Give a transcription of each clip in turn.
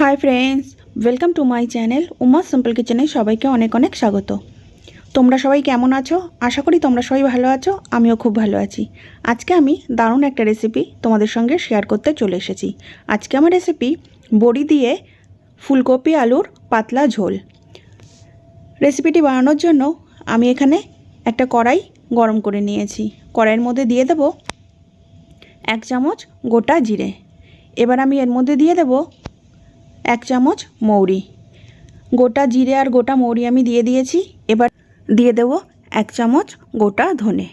Hi friends welcome to my channel Uma simple কিচেনে সবাইকে অনেক অনেক স্বাগত। তোমরা সবাই কেমন আছো? আশা করি তোমরা সবাই ভালো আছো, আমিও খুব ভালো আছি। আজকে আমি দারুণ একটা রেসিপি তোমাদের সঙ্গে শেয়ার করতে চলে এসেছি। আজকে আমার রেসিপি বড়ি দিয়ে ফুলকপি আলুর পাতলা ঝোল। রেসিপিটি বানানোর জন্য আমি এখানে একটা কড়াই গরম করে নিয়েছি। কড়াইয়ের মধ্যে দিয়ে দেব এক চামচ গোটা জিরে। এবার আমি এর মধ্যে দিয়ে দেব এক চামচ মৌরি। গোটা জিরে আর গোটা মৌরি আমি দিয়ে দিয়েছি। এবার দিয়ে দেব এক চামচ গোটা ধনে।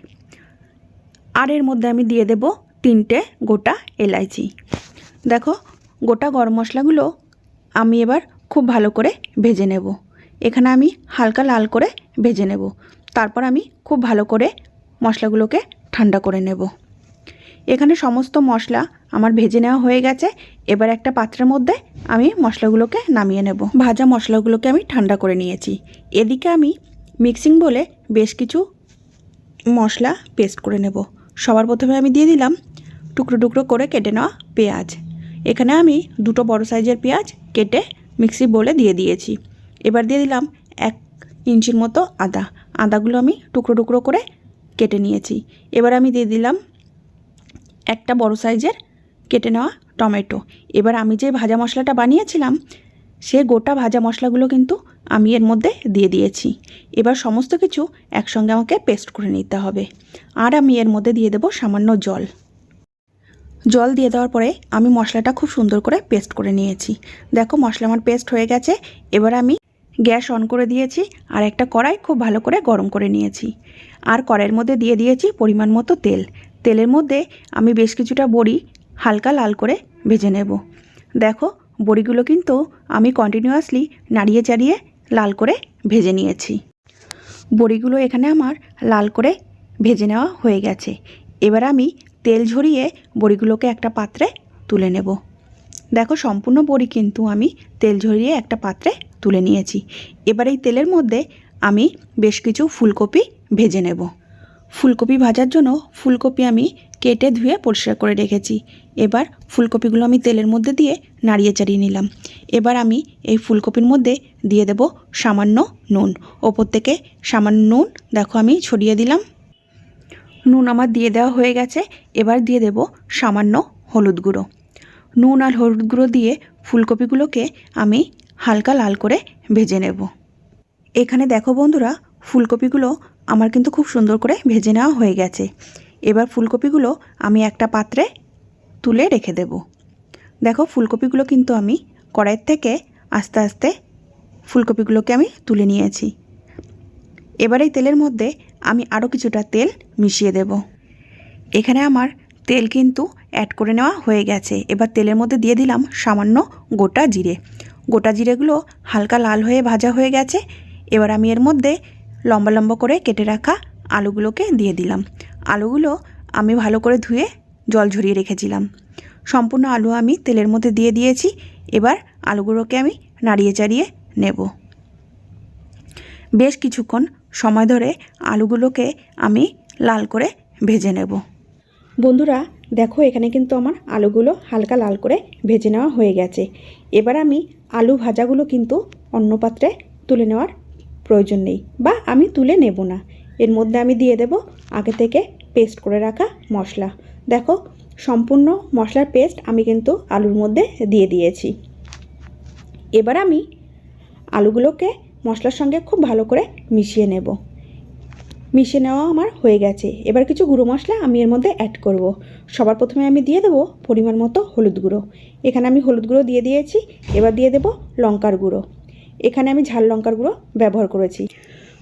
আর এর মধ্যে আমি দিয়ে দেব তিনটে গোটা এলাইচি। দেখো, গোটা গরম মশলাগুলো আমি এবার খুব ভালো করে ভেজে নেব। এখানে আমি হালকা লাল করে ভেজে নেব। তারপর আমি খুব ভালো করে মশলাগুলোকে ঠান্ডা করে নেব। এখানে সমস্ত মশলা আমার ভেজে নেওয়া হয়ে গেছে। এবার একটা পাত্রের মধ্যে আমি মশলাগুলোকে নামিয়ে নেব। ভাজা মশলাগুলোকে আমি ঠান্ডা করে নিয়েছি। এদিকে আমি মিক্সিং বলে বেশ কিছু মশলা পেস্ট করে নেব। সবার প্রথমে আমি দিয়ে দিলাম টুকরো টুকরো করে কেটে নেওয়া পেঁয়াজ। এখানে আমি দুটো বড় সাইজের পেঁয়াজ কেটে মিক্সি বলে দিয়ে দিয়েছি। এবার দিয়ে দিলাম এক ইঞ্চির মতো আদা। আদাগুলো আমি টুকরো টুকরো করে কেটে নিয়েছি। এবার আমি দিয়ে দিলাম একটা বড় সাইজের কেটে নেওয়া টমেটো। এবার আমি যে ভাজা মশলাটা বানিয়েছিলাম, সে গোটা ভাজা মশলাগুলো কিন্তু আমি এর মধ্যে দিয়ে দিয়েছি। এবার সমস্ত কিছু একসঙ্গে আমাকে পেস্ট করে নিতে হবে। আর আমি এর মধ্যে দিয়ে দেবো সামান্য জল। জল দিয়ে দেওয়ার পরে আমি মশলাটা খুব সুন্দর করে পেস্ট করে নিয়েছি। দেখো মশলা আমার পেস্ট হয়ে গেছে। এবার আমি গ্যাস অন করে দিয়েছি আর একটা কড়াই খুব ভালো করে গরম করে নিয়েছি। আর কড়াইয়ের মধ্যে দিয়ে দিয়েছি পরিমাণ মতো তেল। তেলের মধ্যে আমি বেশ কিছুটা বড়ি হালকা লাল করে ভেজে নেব। দেখো, বড়িগুলো কিন্তু আমি কন্টিনিউয়াসলি নাড়িয়ে চাড়িয়ে লাল করে ভেজে নিয়েছি। বড়িগুলো এখানে আমার লাল করে ভেজে নেওয়া হয়ে গেছে। এবার আমি তেল ঝরিয়ে বড়িগুলোকে একটা পাত্রে তুলে নেব। দেখো, সম্পূর্ণ বড়ি কিন্তু আমি তেল ঝরিয়ে একটা পাত্রে তুলে নিয়েছি। এবার এই তেলের মধ্যে আমি বেশ কিছু ফুলকপি ভেজে নেব। ফুলকপি ভাজার জন্য ফুলকপি আমি কেটে ধুয়ে পরিষ্কার করে রেখেছি। এবার ফুলকপিগুলো আমি তেলের মধ্যে দিয়ে নাড়িয়ে চাড়িয়ে নিলাম। এবার আমি এই ফুলকপির মধ্যে দিয়ে দেব সামান্য নুন। ওপর থেকে সামান্য নুন, দেখো আমি ছড়িয়ে দিলাম। নুন আমার দিয়ে দেওয়া হয়ে গেছে। এবার দিয়ে দেব সামান্য হলুদ গুঁড়ো। নুন আর হলুদ গুঁড়ো দিয়ে ফুলকপিগুলোকে আমি হালকা লাল করে ভেজে নেব। এখানে দেখো বন্ধুরা, ফুলকপিগুলো আমার কিন্তু খুব সুন্দর করে ভেজে নেওয়া হয়ে গেছে। এবার ফুলকপিগুলো আমি একটা পাত্রে তুলে রেখে দেব। দেখো, ফুলকপিগুলো কিন্তু আমি কড়াইয়ের থেকে আস্তে আস্তে ফুলকপিগুলোকে আমি তুলে নিয়েছি। এবার এই তেলের মধ্যে আমি আরও কিছুটা তেল মিশিয়ে দেব। এখানে আমার তেল কিন্তু অ্যাড করে নেওয়া হয়ে গেছে। এবার তেলের মধ্যে দিয়ে দিলাম সামান্য গোটা জিরে। গোটা জিরেগুলো হালকা লাল হয়ে ভাজা হয়ে গেছে। এবার আমি এর মধ্যে লম্বা লম্বা করে কেটে রাখা আলুগুলোকে দিয়ে দিলাম। আলুগুলো আমি ভালো করে ধুয়ে জল ঝরিয়ে রেখেছিলাম। সম্পূর্ণ আলু আমি তেলের মধ্যে দিয়ে দিয়েছি। এবার আলুগুলোকে আমি নাড়িয়ে চাড়িয়ে নেব। বেশ কিছুক্ষণ সময় ধরে আলুগুলোকে আমি লাল করে ভেজে নেব। বন্ধুরা, দেখো এখানে কিন্তু আমার আলুগুলো হালকা লাল করে ভেজে নেওয়া হয়ে গেছে। এবার আমি আলু ভাজাগুলো কিন্তু অন্য পাত্রে তুলে নেওয়ার প্রয়োজন নেই বা আমি তুলে নেব না। এর মধ্যে আমি দিয়ে দেব আগে থেকে পেস্ট করে রাখা মশলা। দেখো, সম্পূর্ণ মশলার পেস্ট আমি কিন্তু আলুর মধ্যে দিয়ে দিয়েছি। এবার আমি আলুগুলোকে মশলার সঙ্গে খুব ভালো করে মিশিয়ে নেব। মিশিয়ে নেওয়া আমার হয়ে গেছে। এবার কিছু গুঁড়ো মশলা আমি এর মধ্যে অ্যাড করব। সবার প্রথমে আমি দিয়ে দেবো পরিমাণ মতো হলুদ গুঁড়ো। এখানে আমি হলুদ গুঁড়ো দিয়ে দিয়েছি। এবার দিয়ে দেবো লঙ্কার গুঁড়ো। এখানে আমি ঝাল লঙ্কার গুঁড়ো ব্যবহার করেছি।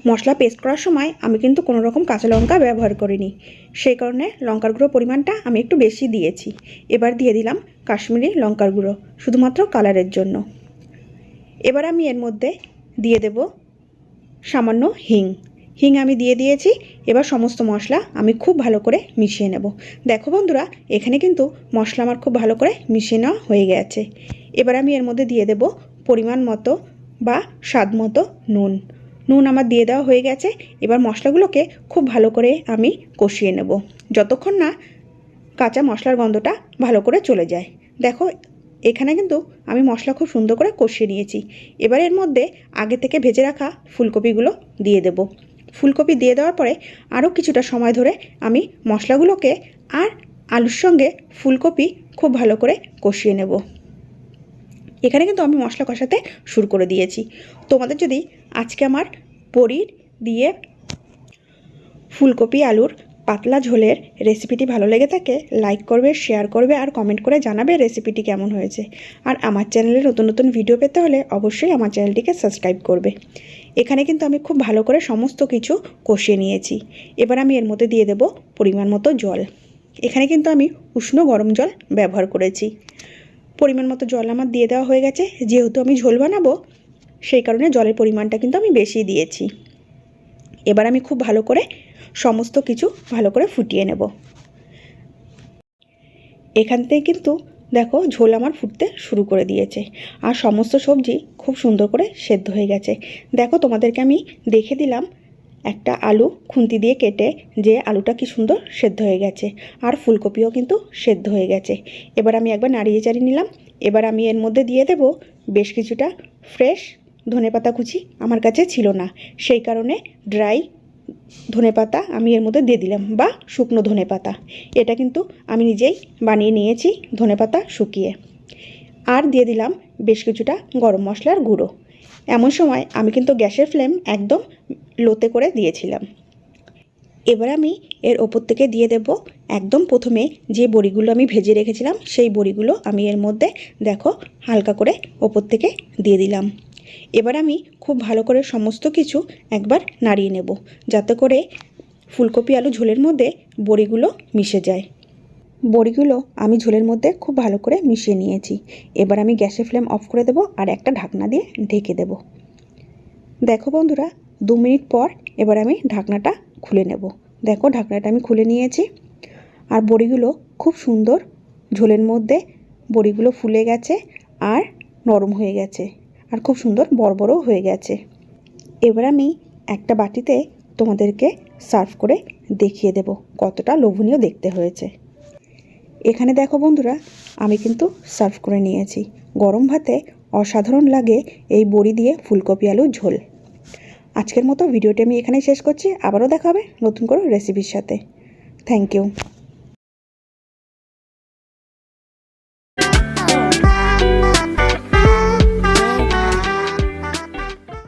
মশলা পেস্ট করার সময় আমি কিন্তু কোনো রকম কাঁচা লঙ্কা ব্যবহার করিনি। সেই কারণে লঙ্কার গুঁড়ো পরিমাণটা আমি একটু বেশি দিয়েছি। এবার দিয়ে দিলাম কাশ্মীরি লঙ্কার গুঁড়ো, শুধুমাত্র কালারের জন্য। এবার আমি এর মধ্যে দিয়ে দেব সামান্য হিং। হিং আমি দিয়ে দিয়েছি, এবার সমস্ত মশলা আমি খুব ভালো করে মিশিয়ে নেব। দেখো বন্ধুরা, এখানে কিন্তু মশলা আমার খুব ভালো করে মিশিয়ে নেওয়া হয়ে গেছে। এবার আমি এর মধ্যে দিয়ে দেব পরিমাণ মতো বা স্বাদ মতো নুন। নুন আমার দিয়ে দেওয়া হয়ে গেছে। এবার মশলাগুলোকে খুব ভালো করে আমি কষিয়ে নেব। যতক্ষণ না কাঁচা মশলার গন্ধটা ভালো করে চলে যায়। দেখো, এখানে কিন্তু আমি মশলা খুব সুন্দর করে কষিয়ে নিয়েছি। এবার এর মধ্যে আগে থেকে ভেজে রাখা ফুলকপিগুলো দিয়ে দেব। ফুলকপি দিয়ে দেওয়ার পরে আরও কিছুটা সময় ধরে আমি মশলাগুলোকে আর আলুর সঙ্গে ফুলকপি খুব ভালো করে কষিয়ে নেব। এখানে কিন্তু আমি মশলা কষাতে শুরু করে দিয়েছি। তোমাদের যদি আজকে আমার পনির দিয়ে ফুলকপি, আলুর পাতলা ঝোলের রেসিপিটি ভালো লেগে থাকে লাইক করবে শেয়ার করবে আর কমেন্ট করে জানাবে রেসিপিটি কেমন হয়েছে। আর আমার চ্যানেলে নতুন নতুন ভিডিও পেতে হলে অবশ্যই আমার চ্যানেলটিকে সাবস্ক্রাইব করবে। এখানে কিন্তু আমি খুব ভালো করে সমস্ত কিছু কষিয়ে নিয়েছি। এবার আমি এর মধ্যে দিয়ে দেব পরিমাণ মতো জল। এখানে কিন্তু আমি উষ্ণ গরম জল ব্যবহার করেছি। পরিমাণ মতো জল আমার দিয়ে দেওয়া হয়ে গেছে। যেহেতু আমি ঝোল বানাবো, সেই কারণে জলের পরিমাণটা কিন্তু আমি বেশি দিয়েছি। এবার আমি খুব ভালো করে সমস্ত কিছু ভালো করে ফুটিয়ে নেব। এখান থেকে কিন্তু দেখো ঝোল আমার ফুটতে শুরু করে দিয়েছে। আর সমস্ত সবজি খুব সুন্দর করে সেদ্ধ হয়ে গেছে। দেখো তোমাদেরকে আমি দেখে দিলাম একটা আলু খুন্তি দিয়ে কেটে যে আলুটা কি সুন্দর সেদ্ধ হয়ে গেছে। আর ফুলকপিও কিন্তু সেদ্ধ হয়ে গেছে। এবার আমি একবার নাড়িয়ে চাড়িয়ে নিলাম। এবার আমি এর মধ্যে দিয়ে দেব বেশ কিছুটা ফ্রেশ ধনেপাতা কুচি। আমার কাছে ছিল না। সেই কারণে ড্রাই ধনেপাতা আমি এর মধ্যে দিয়ে দিলাম বা শুকনো ধনেপাতা। এটা কিন্তু আমি নিজেই বানিয়ে নিয়েছি ধনেপাতা শুকিয়ে। আর দিয়ে দিলাম বেশ কিছুটা গরম মশলার গুঁড়ো। এমন সময় আমি কিন্তু গ্যাসের ফ্লেম একদম লোতে করে দিয়েছিলাম। এবার আমি এর ওপর থেকে দিয়ে দেব একদম প্রথমে যে বড়িগুলো আমি ভেজে রেখেছিলাম, সেই বড়িগুলো আমি এর মধ্যে দেখো হালকা করে ওপর থেকে দিয়ে দিলাম। এবার আমি খুব ভালো করে সমস্ত কিছু একবার নাড়িয়ে নেব, যাতে করে ফুলকপি আলু ঝোলের মধ্যে বড়িগুলো মিশে যায়। বড়িগুলো আমি ঝোলের মধ্যে খুব ভালো করে মিশিয়ে নিয়েছি। এবার আমি গ্যাসের ফ্লেম অফ করে দেব আর একটা ঢাকনা দিয়ে ঢেকে দেব। দেখো বন্ধুরা, দু মিনিট পর এবার আমি ঢাকনাটা খুলে নেব। দেখো ঢাকনাটা আমি খুলে নিয়েছি আর বড়িগুলো খুব সুন্দর ঝোলের মধ্যে বড়িগুলো ফুলে গেছে আর নরম হয়ে গেছে আর খুব সুন্দর বড় বড় হয়ে গেছে। এবার আমি একটা বাটিতে তোমাদেরকে সার্ভ করে দেখিয়ে দেব কতটা লোভনীয় দেখতে হয়েছে। এখানে দেখো বন্ধুরা, আমি কিন্তু সার্ভ করে নিয়েছি। গরম ভাতে অসাধারণ লাগে এই বড়ি দিয়ে ফুলকপি আলু ঝোল। আজকের মতো ভিডিওটি আমি এখানেই শেষ করছি। আবারও দেখাবে নতুন করে রেসিপির সাথে। Thank you